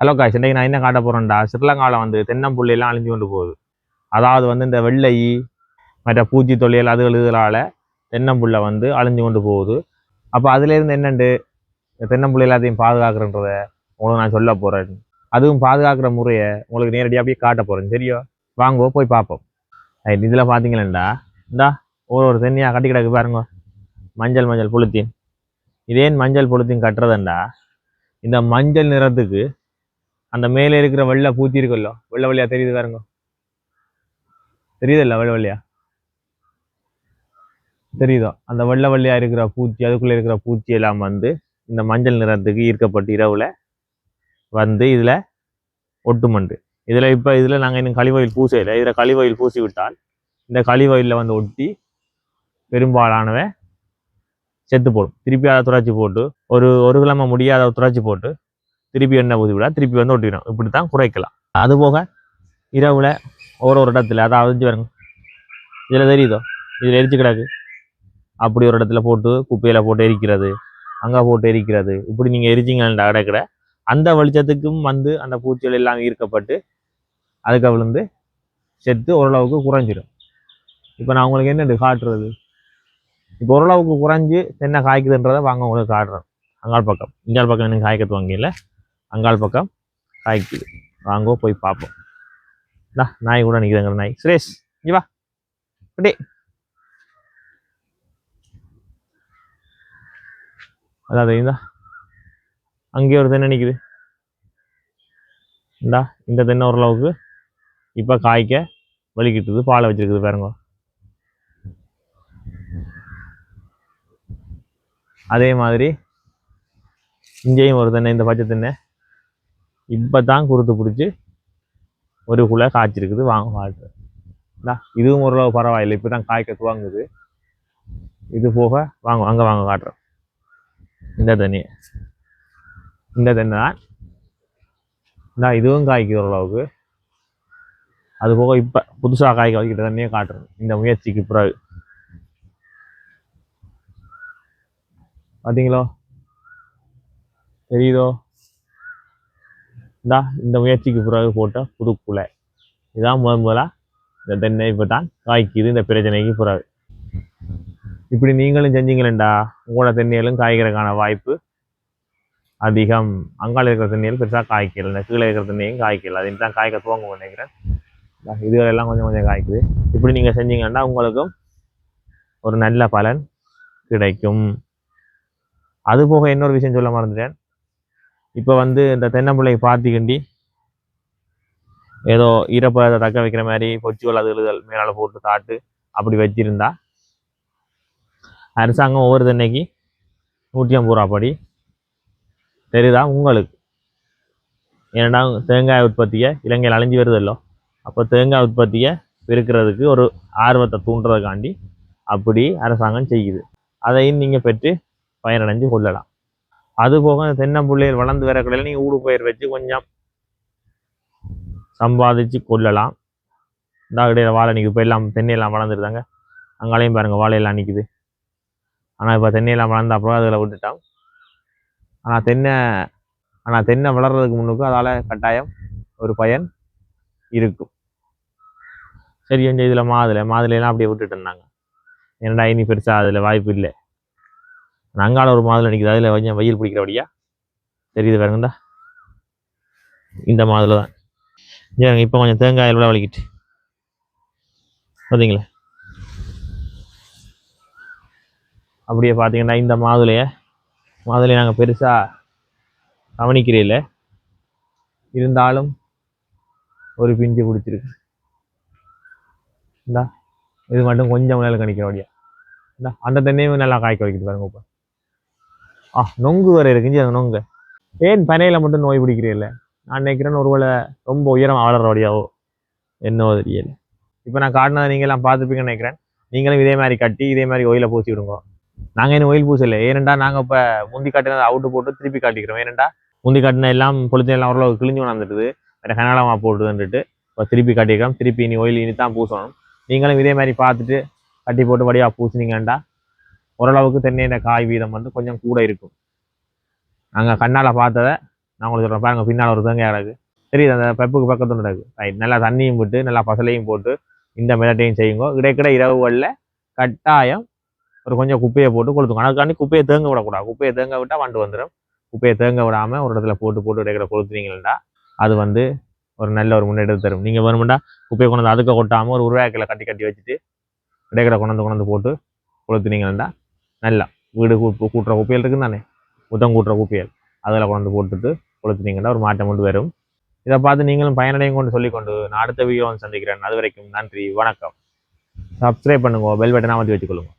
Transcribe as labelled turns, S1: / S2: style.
S1: Hello guys இன்றைக்கி நான் என்ன காட்ட போகிறேன்டா ஸ்ரீலங்காவில் வந்து தென்னம்புள்ளையெல்லாம் அழிஞ்சு கொண்டு போகுது. அதாவது வந்து இந்த வெள்ளை மற்ற பூச்சி தொல்லியல் அதுகள் இதனால தென்னம்புள்ளை வந்து அழிஞ்சு கொண்டு போகுது. அப்போ அதுலேருந்து என்னண்டு? தென்னம்புள்ளை எல்லாத்தையும் பாதுகாக்கிறன்றத உங்களுக்கு நான் சொல்ல போகிறேன் அதுவும் பாதுகாக்கிற முறையை உங்களுக்கு நேரடியாக போய் காட்ட போகிறேன் சரியோ? வாங்கோ போய் பார்ப்போம். ரைட் இதில் பார்த்தீங்களேண்டா இந்தா ஒரு ஒரு தென்னியாக கட்டி கிடக்கு பாருங்க. மஞ்சள் மஞ்சள் புளுத்தின் இதேன் மஞ்சள் புளுத்தின் கட்டுறதுண்டா? இந்த மஞ்சள் நிறத்துக்கு அந்த மேலே இருக்கிற வெள்ளை பூச்சி இருக்குல்ல வெள்ளை வழியா தெரியுது பாருங்க. தெரியுதுல்ல வெள்ளை வழியா தெரியுதோ? அந்த வெள்ளை வழியா இருக்கிற பூச்சி அதுக்குள்ள இருக்கிற பூச்சி எல்லாம் வந்து இந்த மஞ்சள் நிறத்துக்கு ஈர்க்கப்பட்டு இரவுல வந்து இதுல ஒட்டுமண்டு. இதுல இப்ப இதுல நாங்க இன்னும் கழிவயில் பூசையில இதுல கழிவயில் பூசி விட்டால் இந்த கழிவயில்ல வந்து ஒட்டி பெரும்பாலானவை செத்து போடும். திருப்பி அதை துடைச்சி போட்டு ஒரு ஒரு கிழமை முடியாத துடைச்சி போட்டு திருப்பி எண்ணெய் ஊற்றி விட திருப்பி வந்து ஒட்டிடும் இப்படி தான் குறைக்கலாம். அதுபோக இரவில் ஒரு ஒரு இடத்துல அதாவது அரிஞ்சு வருங்க இதில் தெரியுதோ? இதில் எரிச்சு கிடக்கு. அப்படி ஒரு இடத்துல போட்டு குப்பையில் போட்டு எரிக்கிறது அங்கே போட்டு எரிக்கிறது. இப்படி நீங்கள் எரிச்சிங்கன்னா கிடக்கிற அந்த வெளிச்சத்துக்கும் வந்து அந்த பூச்சிகள் எல்லாம் ஈர்க்கப்பட்டு அதுக்கு விழுந்து செத்து ஓரளவுக்கு குறைஞ்சிடும். இப்போ நான் உங்களுக்கு என்ன காட்டுறது? இப்போ ஓரளவுக்கு குறைஞ்சு தென்னை காய்க்குதுன்றதை வாங்க உங்களுக்கு காட்டுறேன். அங்காள் பக்கம். இங்கால் பக்கம் எனக்கு காய்க்கிறது வாங்கல அங்காள் பக்கம் காய்க்குது வாங்கோ போய் பார்ப்போம் இந்தா நாய் கூட நிற்குதுங்கிற நாய். சுரேஷ் இங்கே வா. அப்படியே அதான் இந்தா. அங்கேயே ஒரு தென்னை நிற்குது இந்தா இந்த தென்னை ஓரளவுக்கு இப்போ காய்க்க வலிக்கிட்டுது பாலை வச்சிருக்குது பாருங்க. அதே மாதிரி இங்கேயும் ஒரு தென்னை இந்த பச்சை தென்னை. இப்போ தான் குருத்து பிடிச்சி ஒரு குலை காய்ச்சிருக்குது வாங்க காட்டுறேன் இதுவும் ஓரளவு பரவாயில்லை. இப்போ தான் காய்க்க துவங்குது இது போக வாங்க அங்கே வாங்க காட்டுறேன் இந்த தண்ணி. இந்த தண்ணி தான். இந்தா இதுவும் காய்க்குது ஓரளவுக்கு அது போக இப்போ புதுசாக காய்க்க வைக்கிற தண்ணியே காட்டுறேன் இந்த முயற்சிக்கு பிறகு. பார்த்தீங்களோ தெரியுதோ? இந்தா இந்த முயற்சிக்கு பிறகு போட்ட புது குலை. இதான் முதன் முதலாக இந்த தென்னை இப்போ தான் காய்க்குது இந்த பிரச்சனைக்கு பிறகு. இப்படி நீங்களும் செஞ்சீங்களேண்டா உங்களோட தென்னையிலும் காய்க்கிறதுக்கான வாய்ப்பு அதிகம். அங்கால இருக்கிற தண்ணியில் பெருசாக காய்க்கல இந்த கீழே இருக்கிற தண்ணியும் காய்க்கல. அது தான் காய்க்க துவங்க நினைக்கிறேன். இதுகளெல்லாம் கொஞ்சம் கொஞ்சம் காய்க்குது. இப்படி நீங்கள் செஞ்சீங்கன்னா உங்களுக்கும் ஒரு நல்ல பலன் கிடைக்கும். அதுபோக இன்னொரு விஷயம் சொல்ல மறந்துட்டேன். இப்போ வந்து இந்த தென்னம்பிள்ளையை பார்த்திக்கண்டி ஏதோ ஈரப்பதத்தை தக்க வைக்கிற மாதிரி பொச்சுகள் அது எழுதல் மேலால் போட்டு தாட்டு அப்படி வச்சிருந்தா அரசாங்கம் ஒவ்வொரு தென்னைக்கு நூற்றி ஐம்பது ரூபா படி தெரியுதா உங்களுக்கு? ஏன்னா தேங்காய் உற்பத்தியை இலங்கையில் அழிஞ்சு வருதில்லோ? அப்போ தேங்காய் உற்பத்தியை பெருக்கிறதுக்கு ஒரு ஆர்வத்தை தூண்டுறதுக்காண்டி அப்படி அரசாங்கம் செய்யுது. அதையும் நீங்கள் பெற்று பயனடைஞ்சு கொள்ளலாம். அது போக தென்னை தென்னம்பிள்ளைகள் வளர்ந்து வர கடையில் நீங்கள் ஊடு பயிர் வச்சு கொஞ்சம் சம்பாதிச்சு கொள்ளலாம். இந்த கடையில் வாழை நிற்குது இப்போ எல்லாம் தென்னையெல்லாம் வளர்ந்துருந்தாங்க அங்காலையும் பாருங்கள் வாழையெல்லாம் நிற்குது ஆனால் இப்போ தென்னையெல்லாம் வளர்ந்த அப்புறம் அதில் விட்டுட்டோம். ஆனால் தென்னை ஆனால் தென்னை வளர்கிறதுக்கு முன்னுக்கு அதால் கட்டாயம் ஒரு பயன் இருக்கும். சரி கொஞ்சம் இதில் மாதுளை மாதுளையெல்லாம் அப்படியே விட்டுட்டு இருந்தாங்க. என்னடா இனி பெருசாக அதில் வாய்ப்பு இல்லை. அங்கால ஒரு மாதுளை நிற்குது அதில் கொஞ்சம் வெயில் பிடிக்கிறபடியா? தெரியுது பாருங்கடா. இந்த மாதுளை தான். ஏங்க இப்போ கொஞ்சம் தேங்காய் விட வலிக்கிட்டு. பார்த்தீங்களா அப்படியே பார்த்தீங்கன்னா இந்த மாதுளையை மாதுளையை நாங்கள் பெருசாக கவனிக்கிறீல்ல. இருந்தாலும் ஒரு பிஞ்சு பிடிச்சிருக்கு இந்தா இது மட்டும் கொஞ்சம் நேரம் கணிக்கிறோடியா இந்தா அந்த தென்னையும் நல்லா காய்க்க வைக்கிது பாருங்க இப்போ ஆ நொங்கு வர இருக்குஞ்சி அந்த நொங்கு. ஏன் பனையில் மட்டும் நோய் பிடிக்கிறீல்ல? நான் நினைக்கிறேன் ஒருவேளை ரொம்ப உயரம் வளர்றபடியாவோ என்னவோ தெரியல. இப்போ நான் காட்டினதை நீங்களாம் பார்த்துப்பீங்கன்னு நினைக்கிறேன். நீங்களும் இதே மாதிரி கட்டி இதே மாதிரி ஒயில பூசி விடுங்க. நாங்கள் இன்னும் ஒயில் பூசல. ஏனெண்டா நாங்கள் இப்போ முந்தி காட்டினதை அவுட்டு போட்டு திருப்பி காட்டிக்கிறோம். ஏனெண்டா முந்தி காட்டின எல்லாம் பொழுது எல்லாம் ஓரளவு கிழிஞ்சு வந்துட்டுது வேறு கனடாமா போட்டுதுன்ட்டு இப்போ திருப்பி காட்டிக்கிறோம். திருப்பி இனி ஒயில் இனி தான் பூசணும். நீங்களும் இதே மாதிரி பார்த்துட்டு கட்டி போட்டு வடியாக பூசினீங்கண்டா ஓரளவுக்கு தென்னையில காய் வீதம் வந்து கொஞ்சம் கூட இருக்கும். நாங்கள் கண்ணால் பார்த்ததை நான் உங்களுக்கு சொல்கிறேன் பாருங்க பின்னால் ஒரு தேங்காய் கிடக்கு. தெரியுது அந்த பெப்புக்கு பக்கத்து நடக்கு ரைட் நல்லா தண்ணியும் விட்டு நல்லா பசலையும் போட்டு இந்த மிதட்டையும் செய்யுங்க. இடைக்கிட இரவுகளில் கட்டாயம் ஒரு கொஞ்சம் குப்பையை போட்டு கொளுத்துங்க. அதுக்காண்டி குப்பையை தேங்க விடக்கூடாது. குப்பையை தேங்க விட்டால் வண்டு வந்துடும் குப்பையை தேங்க விடாமல் ஒரு இடத்துல போட்டு போட்டு இடைக்கிட கொளுத்துனீங்கன்னா அது வந்து ஒரு நல்ல ஒரு முன்னேற்றம் தரும். நீங்கள் வேணுமெண்டா குப்பையை கொண்டு வந்து அதுக்க கொட்டாமல் ஒரு உருவாக்கில் கட்டி கட்டி வச்சுட்டு இடைக்கிட கொண்டு வந்து கொண்டு வந்து போட்டு கொளுத்துனீங்கன்னா நல்லா. வீடு கூட்டு கூட்டுற குப்பையில் இருக்குன்னு தானே? புத்தம் கூட்டுற குப்பையல் அதில் கொண்டு போட்டுட்டு கொளுத்துனீங்கன்னா ஒரு மாற்றம் கொண்டு வரும். இதை பார்த்து நீங்களும் பயனடையும் கொண்டு சொல்லிக்கொண்டு நான் அடுத்த வீடியோ வந்து சந்திக்கிறேன். அது வரைக்கும் நன்றி வணக்கம். சப்ஸ்கிரைப் பண்ணுங்க. பெல் பட்டனை அமைத்து வச்சுக்கொள்ளுங்க.